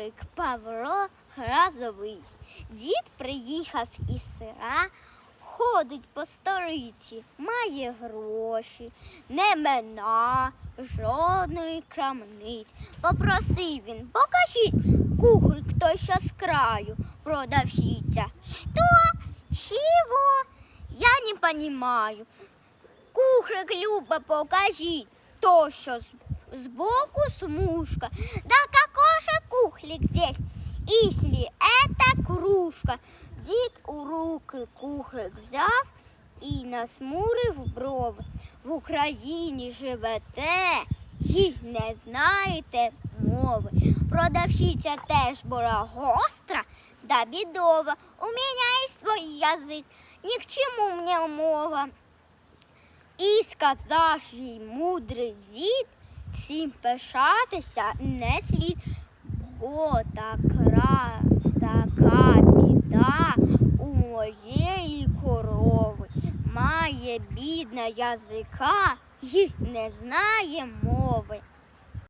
Кухарик Павло Гразовий. Дід приїхав із села, ходить по сториці, має гроші, не мена, жодної крамниць. Попросив він, покажіть кухарик той, що з краю, продавщиця. Що? Чого? Я не понимаю. Кухрик Люба, покажи то, що с- сбоку смушка. Да это? Дід у руки кухрик взяв і насмурив брови. В Україні живете і не знаєте мови. Продавщиця теж була гостра да бідова. У мене є свій язик, ні к чому мені мова. І сказав їй мудрий дід, цим пишатися не слід. О, так раз, бідна язика і не знає мови.